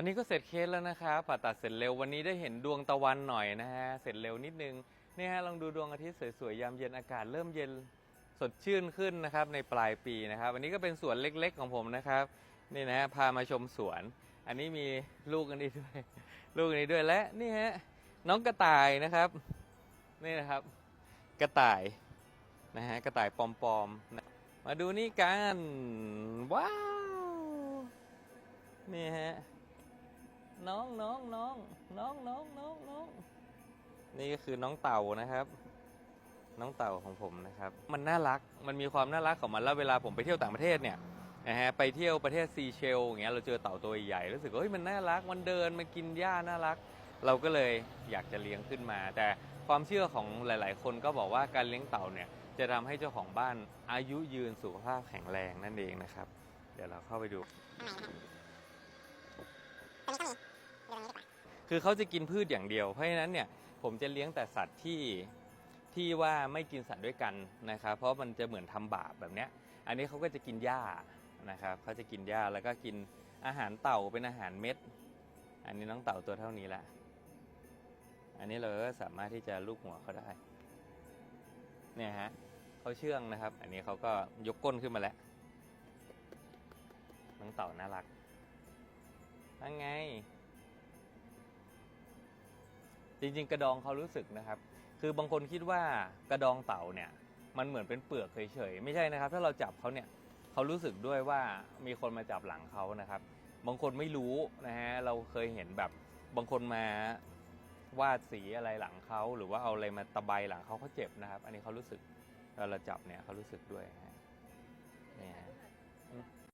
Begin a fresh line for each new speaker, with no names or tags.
อนนี้ก็เสร็จเคสแล้วนะครับผ่าตัดเสร็จเร็ววันนี้ได้เห็นดวงตะวันหน่อยนะฮะ เสร็จเร็วนิดนึงนี่ฮะลองดูดวงอาทิตย์สวยๆยามเย็นอากาศเริ่มเย็นสดชื่นขึ้นนะครับในปลายปีนะครับวันนี้ก็เป็นสวนเล็กๆของผมนะครับนี่นะฮะพามาชมสวน อันนี้มีลูกอันนี้ด้วย ลูกอันนี้ด้วยและนี่ฮะน้องกระต่ายนะครับนี่นะครับ กระต่ายนะฮะกระต่ายปลอมๆนะมาดูนี่กันว้าวนี่ฮะ น้องน้องน้องน้องน้องน้องน้องนี่ก็คือน้องเต่านะครับ น้องเต่าของผมนะครับ มันน่ารักมันมีความน่ารักของมันแล้วเวลาผมไปเที่ยวต่างประเทศเนี่ยนะฮะไปเที่ยวประเทศซีเชลอย่างเงี้ยเราเจอเต่าตัวใหญ่รู้สึกว่าเฮ้ยมันน่ารักมันเดินมันกินหญ้าน่ารัก เราก็เลยอยากจะเลี้ยงขึ้นมา แต่ความเชื่อของหลาย ๆ คนก็บอกว่าการเลี้ยงเต่าเนี่ยจะทำให้เจ้าของบ้านอายุยืนสุขภาพแข็งแรงนั่นเองนะครับ เดี๋ยวเราเข้าไปดู คือเขาจะกินพืชอย่างเดียว เพราะฉะนั้นเนี่ยผมจะเลี้ยงแต่สัตว์ที่ที่ว่าไม่กินสัตว์ด้วยกันนะครับ เพราะมันจะเหมือนทำบาปแบบเนี้ย อันนี้เขาก็จะกินหญ้านะครับเขาจะกินหญ้าแล้วก็กินอาหารเต่าเป็นอาหารเม็ด อันนี้น้องเต่าตัวเท่านี้แหละอันนี้เราก็สามารถที่จะลูบหัวเขาได้ เนี่ยฮะเขาเชื่องนะครับ อันนี้เขาก็ยกก้นขึ้นมาแล้ว น้องเต่าน่ารักนั่นไง จริงๆ กระดองเขารู้สึกนะครับ คือบางคนคิดว่ากระดองเต่าเนี่ย มันเหมือนเป็นเปลือกเฉยๆ ไม่ใช่นะครับ ถ้าเราจับเขาเนี่ยเขารู้สึกด้วยว่ามีคนมาจับหลังเขานะครับ บางคนไม่รู้นะฮะ เราเคยเห็นแบบบางคนมาวาดสีอะไรหลังเขาหรือว่าเอาอะไรมาตะไบหลังเขาเขาเจ็บนะครับ อันนี้เขารู้สึกเวลาเราจับเนี่ยเขารู้สึกด้วยนะฮะ